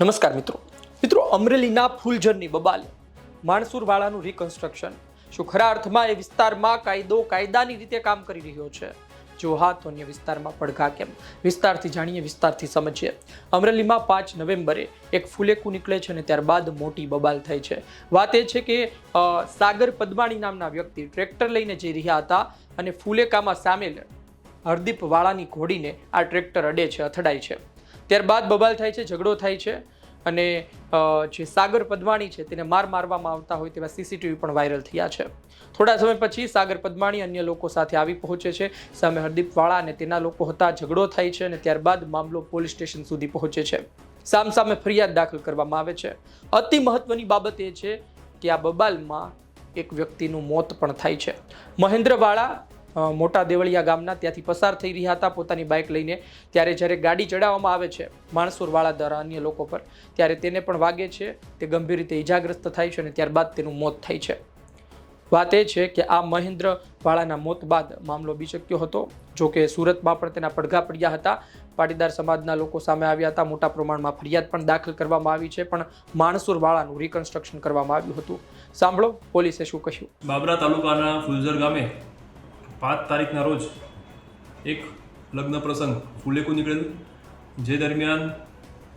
નમસ્કાર મિત્રો. મિત્રો, અમરેલીના ફૂલઝરની બબાલ, માણસુરવાળાનું રિકન્સ્ટ્રક્શન શું ખરા અર્થમાં એ વિસ્તારમાં કાયદો કાયદાની રીતે કામ કરી રહ્યો છે? જો હા, તો અન્ય વિસ્તારમાં પડઘા કેમ? વિસ્તારથી જાણીએ, વિસ્તારથી સમજીએ. અમરેલીમાં પાંચ નવેમ્બરે એક ફુલેકું નીકળે છે અને ત્યારબાદ મોટી બબાલ થાય છે. વાત એ છે કે સાગર પદમાણી નામના વ્યક્તિ ટ્રેક્ટર લઈને જઈ રહ્યા હતા અને ફુલેકામાં સામેલ હરદીપ વાળાની ઘોડીને આ ટ્રેક્ટર અડે છે, અથડાય છે. ત્યારબાદ બબાલ થાય છે, ઝઘડો થાય છે અને જે સાગર પદવાણી છે તેને માર મારવામાં આવતા હોય તેવા સીસીટીવી પણ વાયરલ થયા છે. થોડા સમય પછી સાગર પદમાણી અન્ય લોકો સાથે આવી પહોંચે છે. સામે હરદીપ વાળા અને તેના લોકો હતા, ઝઘડો થાય છે અને ત્યારબાદ મામલો પોલીસ સ્ટેશન સુધી પહોંચે છે. સામ સામે ફરિયાદ દાખલ કરવામાં આવે છે. અતિ મહત્વની બાબત એ છે કે આ બબાલમાં એક વ્યક્તિનું મોત પણ થાય છે. મહેન્દ્રવાળા મોટા દેવળિયા ગામના ત્યાંથી પસાર થઈ રહ્યા હતા પોતાની બાઇક લઈને. ત્યારે જ્યારે ગાડી ચડાવવામાં આવે છે માણસુરવાળા દ્વારા અન્ય લોકો પર, ત્યારે તેને પણ વાગે છે. તે ગંભીર રીતે ઈજાગ્રસ્ત થાય છે અને ત્યારબાદ તેનું મોત થાય છે. વાત એ છે કે આ મહેન્દ્ર વાળાના મોત બાદ મામલો બીચક્યો હતો. જો કે સુરતમાં પણ તેના પડઘા પડ્યા હતા. પાટીદાર સમાજના લોકો સામે આવ્યા હતા. મોટા પ્રમાણમાં ફરિયાદ પણ દાખલ કરવામાં આવી છે, પણ માણસુર વાળાનું રિકન્સ્ટ્રક્શન કરવામાં આવ્યું હતું. સાંભળો પોલીસે શું કહ્યું. બાબરા તાલુકાના ફુલઝર ગામે પાંચ તારીખના રોજ એક લગ્ન પ્રસંગ ફુલેકું નીકળેલું જે દરમિયાન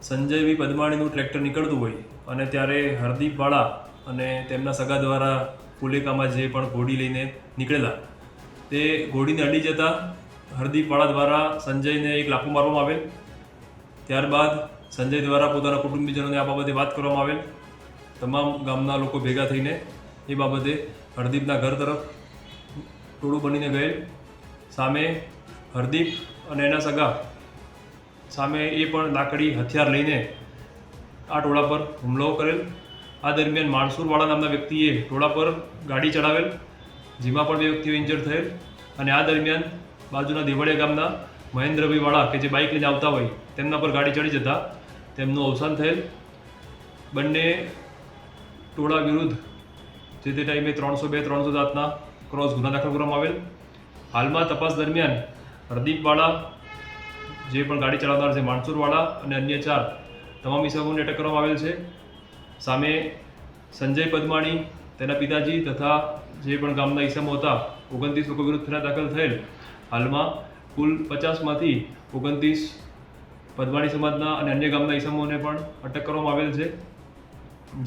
સંજયભાઈ પદમાણીનું ટ્રેક્ટર નીકળતું હોય અને ત્યારે હરદીપવાળા અને તેમના સગા દ્વારા ફુલેકામાં જે પણ ઘોડી લઈને નીકળેલા તે ઘોડીને અડી જતા હરદીપવાળા દ્વારા સંજયને એક લાફો મારવામાં આવેલ. ત્યારબાદ સંજય દ્વારા પોતાના કુટુંબીજનોને આ બાબતે વાત કરવામાં આવેલ. તમામ ગામના લોકો ભેગા થઈને એ બાબતે હરદીપના ઘર તરફ ટોળું બનીને ગયેલ સામે હરદીપ અને એના સગા. સામે એ પણ લાકડી હથિયાર લઈને આ ટોળા પર હુમલો કરેલ. આ દરમિયાન માણસુરવાળા નામના વ્યક્તિએ ટોળા પર ગાડી ચડાવેલ, જેમાં પણ બે વ્યક્તિઓ ઇન્જર થયેલ અને આ દરમિયાન બાજુના દેવળિયા ગામના મહેન્દ્રભાઈવાળા કે જે બાઇક લઈને આવતા હોય, તેમના પર ગાડી ચડી જતા તેમનું અવસાન થયેલ. બંને ટોળા વિરુદ્ધ જે તે ટાઈમે ત્રણસો બે, ત્રણસો સાતના ક્રોસ ગુના દાખલ કરવામાં આવેલ. હાલમાં તપાસ દરમિયાન હરદીપવાળા જે પણ ગાડી ચલાવનાર છે માણસુરવાળા અને અન્ય ચાર તમામ ઇસમોને અટક કરવામાં આવેલ છે. સામે સંજય પદમાણી, તેના પિતાજી તથા જે પણ ગામના ઇસમો હતા, ઓગણત્રીસ લોકો વિરુદ્ધ ફરિયાદ દાખલ થયેલ. હાલમાં કુલ પચાસમાંથી ઓગણત્રીસ પદવાણી સમાજના અને અન્ય ગામના ઈસમોને પણ અટક કરવામાં આવેલ છે.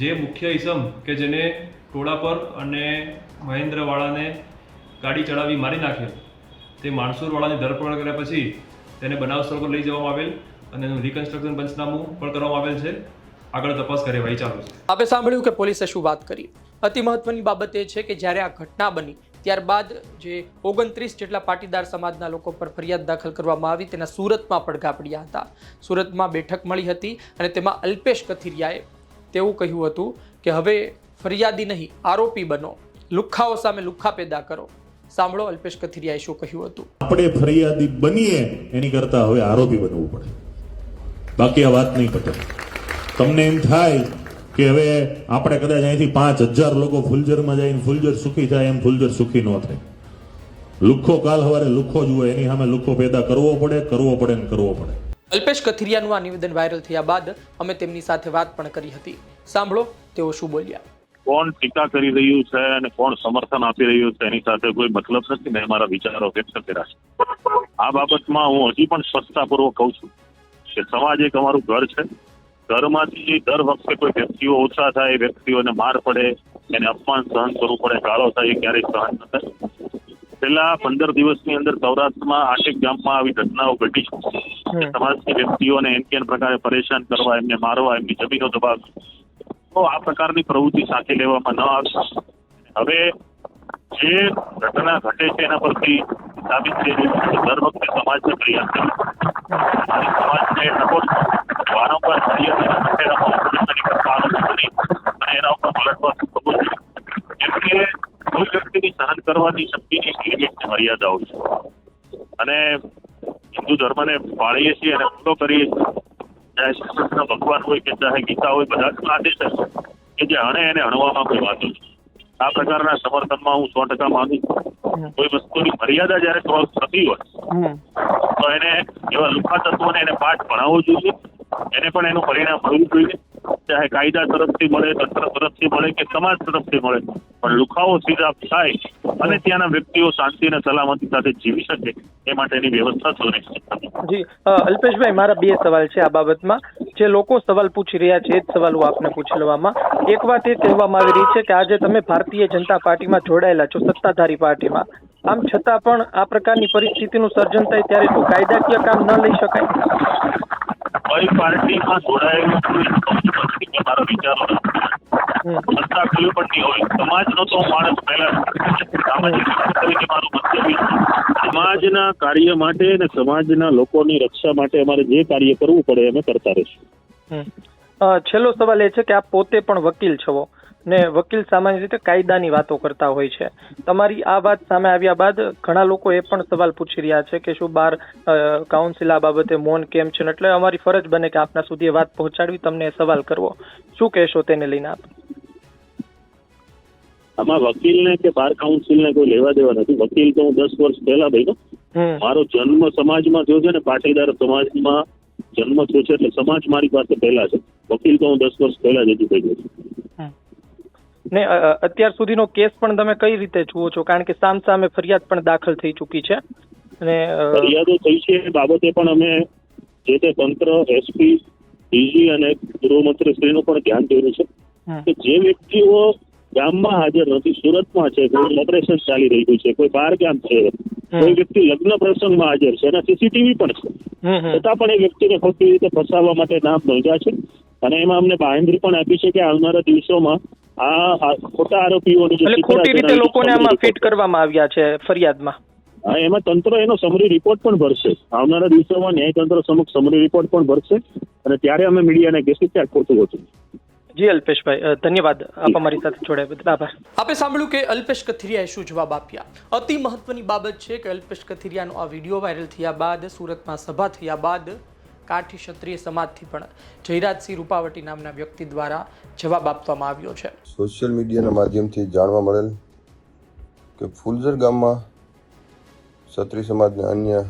જે મુખ્ય ઈસમ કે જેને ટોળા પર અને મહેન્દ્રવાળાને ગાડી ચડાવી મારી નાખેલ તે માણસુરવાળાની ધરપકડ કર્યા પછી તેને બનાવ સ્થળ પર લઈ જવામાં આવેલ અને એનું રિકન્સ્ટ્રક્શન પંચનામું પણ કરવામાં આવેલ છે. આગળ તપાસ કાર્યવાહી ચાલુ છે. આપે સાંભળ્યું કે પોલીસે શું વાત કરી. અતિ મહત્વની બાબત એ છે કે જ્યારે આ ઘટના બની, ત્યારબાદ જે ઓગણત્રીસ જેટલા પાટીદાર સમાજના લોકો પર ફરિયાદ દાખલ કરવામાં આવી, તેના સુરતમાં પડઘા પડ્યા હતા. સુરતમાં બેઠક મળી હતી અને તેમાં અલ્પેશ કથિરિયાએ તેવું કહ્યું હતું કે, હવે ફરિયાદી નહીં, આરોપી બનો. લુખ્ખાઓ સામે લુખ્ખા પેદા કરો. સાંભળો અલ્પેશ કથિરિયાએ શું કહ્યું હતું. આપણે ફરિયાદી બનીએ એની કરતા હવે આરોપી બનવું પડે. બાકી આ વાત નહીં પટે. તમને એમ થાય કે હવે આપણે કદાચ અહીંથી પાંચ હજાર લોકો ફુલજરમાં જઈને ફુલજર સુખી થાય એમ ફુલજર સુખી ન થાય. લુખ્ખો કાલ હવારે લુખ્ખો જુએ એની સામે લુખ્ખો પેદા કરવો પડે કરવો પડે ને કરવો પડે. અલ્પેશ કથિરિયાનું આ નિવેદન વાયરલ થયા બાદ અમે તેમની સાથે વાત પણ કરી હતી. સાંભળો તેઓ શું બોલ્યા. કોણ ટીકા કરી રહ્યું છે અને કોણ સમર્થન આપી રહ્યું છે એની સાથે કોઈ મતલબ નથી મેં મારા વિચારો વ્યક્ત કર્યા છે. આ બાબતમાં હું હજી પણ સ્પષ્ટતાપૂર્વક કહું છું કે સમાજ એક અમારું ઘર છે. ઘરમાંથી દર વખતે કોઈ વ્યક્તિઓ ઓછા થાય વ્યક્તિઓને માર પડે એને અપમાન સહન કરવું પડે ગાળો થાય એ ક્યારેય સહન ન થાય. છેલ્લા પંદર દિવસની અંદર સૌરાષ્ટ્રમાં આઠેક ગામમાં આવી ઘટનાઓ ઘટી છે. સમાજની વ્યક્તિઓને એમ કેમ પ્રકારે પરેશાન કરવા એમને મારવા એમની જમીનો દબાવવી તો આ પ્રકારની પ્રવૃત્તિ સાથે લેવામાં ન આવશે. હવે જે ઘટના ઘટે છે એના પરથી સાબિત થઈ રહ્યું છે દર વખતે સમાજને પ્રયાસ સમાજને વારંવાર ઉપર પલટવા વ્યક્તિની સહન કરવાની શક્તિની લિમિટ મર્યાદાઓ છે. અને હિન્દુ ધર્મને પાળીએ છીએ અને ફોલો કરીએ છીએ. ચાહે ભગવાન હોય કે ચાહે ગીતા હોય બધા જ આદેશ છે. કે જે હણે એને હણવામાં કોઈ વાંધો આ પ્રકારના સમર્થનમાં હું સો ટકા માંગુ છું. કોઈ વસ્તુની મર્યાદા જયારે ક્રોસ થતી હોય તો એને એવા લુખા તત્વોને એને પાઠ ભણાવવો જોઈએ. એને પણ એનું પરિણામ મળવું જોઈએ. ચાહે કાયદા તરફથી મળે, તંત્ર તરફથી મળે કે સમાજ તરફથી મળે, પણ લુખાઓ સીધા થાય અને ત્યાંના વ્યક્તિઓ શાંતિ અને સલામતી સાથે જીવી શકે, એ માટેની વ્યવસ્થા સુનિશ્ચિત જી અલ્પેશભાઈ, મારા બે સવાલ છે આ બાબતમાં. જે લોકો સવાલ પૂછી રહ્યા છે, એ જ સવાલ હું આપને પૂછી લેવામાં એક વાત એ કહેવામાં આવી રહી છે કે આજે તમે ભારતીય જનતા પાર્ટીમાં જોડાયેલા છો, સત્તાધારી પાર્ટીમાં. આમ છતાં પણ આ પ્રકારની પરિસ્થિતિનું સર્જન થાય ત્યારે શું કાયદાકીય કામ ન લઈ શકાય. કઈ પાર્ટીમાં જોડાયેલું છું મારા વિચારો હમ. સત્તા કોઈ પણ નહીં હોય સમાજનો તો માણસ પહેલા સામાજિક તરીકે મારું મંતવ્ય સમાજના કાર્ય માટે અને સમાજના લોકોની રક્ષા માટે અમારે જે કાર્ય કરવું પડે અમે કરતા રહીશું. છેલ્લો સવાલ એ છે કે આપ પોતે પણ વકીલ છો. ને વકીલ સામાન્ય રીતે કાયદાની વાતો કરતા હોય છે. તમારી આ વાત સામે આવ્યા બાદ ઘણા લોકો એ પણ સવાલ પૂછી રહ્યા છે કે શું બાર કાઉન્સિલ આ બાબતે મૌન કેમ છે? એટલે અમારી ફરજ બને કે આપના સુધી એ વાત પહોંચાડવી તમને સવાલ કરવો. શું કહેશો તેને લઈને આપ? આમાં વકીલને કે બાર કાઉન્સિલને કોઈ લેવા દેવા નથી. વકીલ તો હું દસ વર્ષ પહેલા બન્યો મારો જન્મ સમાજમાં થયો છે ને પાટીદાર સમાજમાં જન્મ થયો છે એટલે સમાજ મારી પાસે પહેલા છે. વકીલ તો હું દસ વર્ષ પહેલા જ હજુ થઈ ગયો છું. ને અત્યાર સુધીનો કેસ પણ તમે કઈ રીતે જુઓ છો? કારણ કે સામ સામે ફરિયાદ પણ દાખલ થઈ ચૂકી છે. અને ફરિયાદો થઈ છે એ બાબતે પણ અમે જે તે તંત્ર એસપી ડીજી અને ગૃહમંત્રીશ્રીનું પણ ધ્યાન દોર્યું છે. કે જે વ્યક્તિઓ ગામમાં હાજર નથી સુરતમાં છે કોઈ ઓપરેશન ચાલી રહ્યું છે કોઈ બાર ગામ છે કોઈ વ્યક્તિ લગ્ન પ્રસંગમાં હાજર છે અને સીસીટીવી પણ છે. છતાં પણ એ વ્યક્તિને ખોટી રીતે ફસાવવા માટે નામ નોંધ્યા છે. અને એમાં અમને બાહેંધરી પણ આપી છે કે આવનારા દિવસોમાં આ ખોટા આરોપીઓની એટલે ખોટી રીતે લોકોને આમાં ફિટ કરવામાં આવ્યા છે ફરિયાદમાં. એમાં તંત્ર એનો સમરી રિપોર્ટ પણ ભરશે. આવનારા દિવસોમાં ન્યાયતંત્ર સમક્ષ સમરી રિપોર્ટ પણ ભરશે અને ત્યારે અમે મીડિયાને કહેશું કે આ ખોટું હતું. જી અલ્પેશભાઈ ધન્યવાદ. આપ અમારી સાથે જોડાયા બદલ. આભાર. આપે સાંભળ્યું કે અલ્પેશ કથિરિયાએ શું જવાબ આપ્યા? અતિ મહત્વની બાબત છે કે અલ્પેશ કથિરિયાનો આ વીડિયો વાયરલ થયા બાદ સુરતમાં સભા થયા બાદ કાઠી ક્ષત્રિય સમાજથી પણ જયરાજસિંહ રૂપાવટી નામના વ્યક્તિ દ્વારા જવાબ આપવામાં આવ્યો છે. સોશિયલ મીડિયાના માધ્યમથી જાણવા મળેલ કે ફુલઝર ગામમાં ક્ષત્રિય સમાજને અન્ય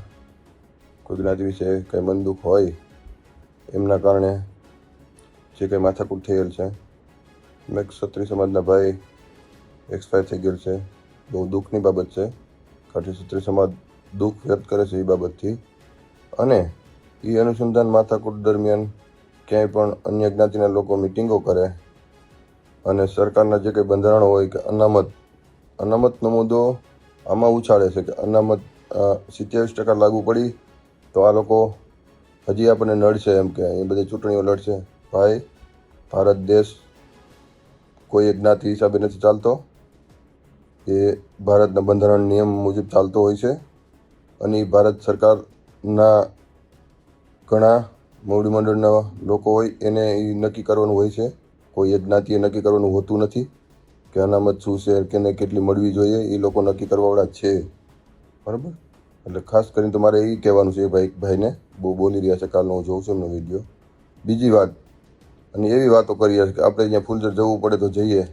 કોઈ વિશે કંઈ મન દુઃખ હોય એમના કારણે જે કંઈ માથાકૂટ થયેલ છે મેં ક્ષત્રિય સમાજના ભાઈ એક્સપાયર થઈ ગયેલ છે. બહુ દુઃખની બાબત છે. કાઠી ક્ષત્રિય સમાજ દુઃખ વ્યક્ત કરે છે એ બાબતથી. અને એ અનુસંધાન માથાકૂટ દરમિયાન ક્યાંય પણ અન્ય જ્ઞાતિના લોકો મિટિંગો કરે અને સરકારના જે કંઈ બંધારણો હોય કે અનામત, અનામતનો મુદ્દો આમાં ઉછાળે છે કે અનામત સિત્યાવીસ ટકા લાગુ પડી તો આ લોકો હજી આપણને નડશે એમ કે એ બધી ચૂંટણીઓ લડશે. ભાઈ, ભારત દેશ કોઈ એક જ્ઞાતિ હિસાબે નથી ચાલતો. એ ભારતના બંધારણ નિયમ મુજબ ચાલતો હોય છે અને ભારત સરકારના ઘણા મોવડી મંડળના લોકો હોય એને એ નક્કી કરવાનું હોય છે. કોઈ એક જ્ઞાતિએ નક્કી કરવાનું હોતું નથી કે અનામત શું છે, કેને કેટલી મળવી જોઈએ એ લોકો નક્કી કરવાવાળા છે. બરાબર? એટલે ખાસ કરીને તમારે મારે એ કહેવાનું છે ભાઈ, ભાઈને, બહુ બોલી રહ્યા છે, કાલનો હું જોઉં છું એમનો વીડિયો. બીજી વાત, અને એવી વાતો કરી રહ્યા છે કે આપણે અહીંયા ફૂલઝર જવું પડે તો જઈએ.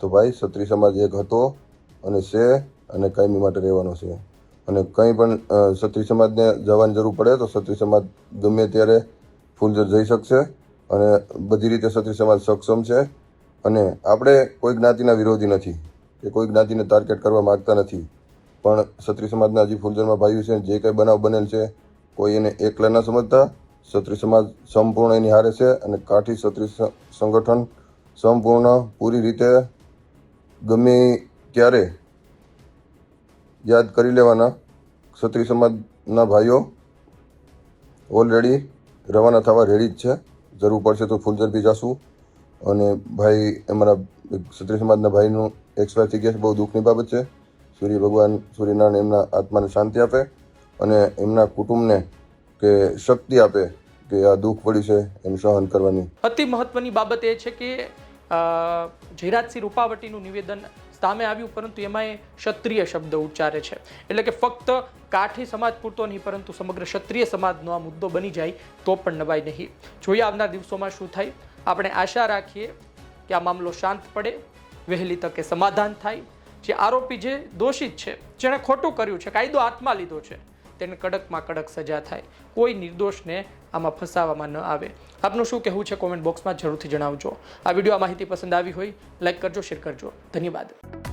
તો ભાઈ, ક્ષત્રિય સમાજ એક હતો અને છે અને કાયમી માટે રહેવાનો છે. અને કંઈ પણ ક્ષત્રિય સમાજને જવાની જરૂર પડે તો ક્ષત્રિય સમાજ ગમે ત્યારે ફૂલઝર જઈ શકશે અને બધી રીતે ક્ષત્રિય સમાજ સક્ષમ છે. અને આપણે કોઈ જ્ઞાતિના વિરોધી નથી કે કોઈ જ્ઞાતિને ટાર્ગેટ કરવા માગતા નથી. પણ ક્ષત્રિય સમાજના હજી ફૂલઝરમાં ભાઈઓ છે, જે કંઈ બનાવ બનેલ છે, કોઈ એને એકલા ન સમજતા, ક્ષત્રિય સમાજ સંપૂર્ણ એની હારે છે અને કાઠી ક્ષત્રિય સંગઠન સંપૂર્ણ પૂરી રીતે ગમે ત્યારે યાદ કરી લેવાના. ક્ષત્રિય સમાજના ભાઈઓ ઓલરેડી રવાના થવા રેડી જ છે. જરૂર પડશે તો ફૂલ બી જાશું. અને ભાઈ, અમારા ક્ષત્રિય સમાજના ભાઈનું એક્સપાયર થઈ ગયા છે, બહુ દુઃખની બાબત છે. સૂર્ય ભગવાન સૂર્યનારાયણ એમના આત્માને શાંતિ આપે અને એમના કુટુંબને કે શક્તિ આપે કે આ દુઃખ પડ્યું છે એનું સહન કરવાની. અતિ મહત્વની બાબત એ છે કે જયરાજસિંહ રૂપાવટીનું નિવેદન સામે આવ્યું, પરંતુ એમાં એ ક્ષત્રિય શબ્દ ઉચ્ચારે છે. એટલે કે ફક્ત કાઠી સમાજ પૂરતો નહીં, પરંતુ સમગ્ર ક્ષત્રિય સમાજનો આ મુદ્દો બની જાય તો પણ નવાય નહીં. જોઈએ આવનાર દિવસોમાં શું થાય. આપણે આશા રાખીએ કે આ મામલો શાંત પડે, વહેલી તકે સમાધાન થાય. જે આરોપી જે દોષિત છે, જેણે ખોટું કર્યું છે, કાયદો હાથમાં લીધો છે, તેને કડકમાં કડક સજા થાય. કોઈ નિર્દોષને આમાં ફસાવામાં ન આવે. આપનું શું કહેવું છે કોમેન્ટ બોક્સમાં જરૂરથી જણાવજો. આ વીડિયો આ માહિતી પસંદ આવી હોય લાઈક કરજો શેર કરજો. ધન્યવાદ.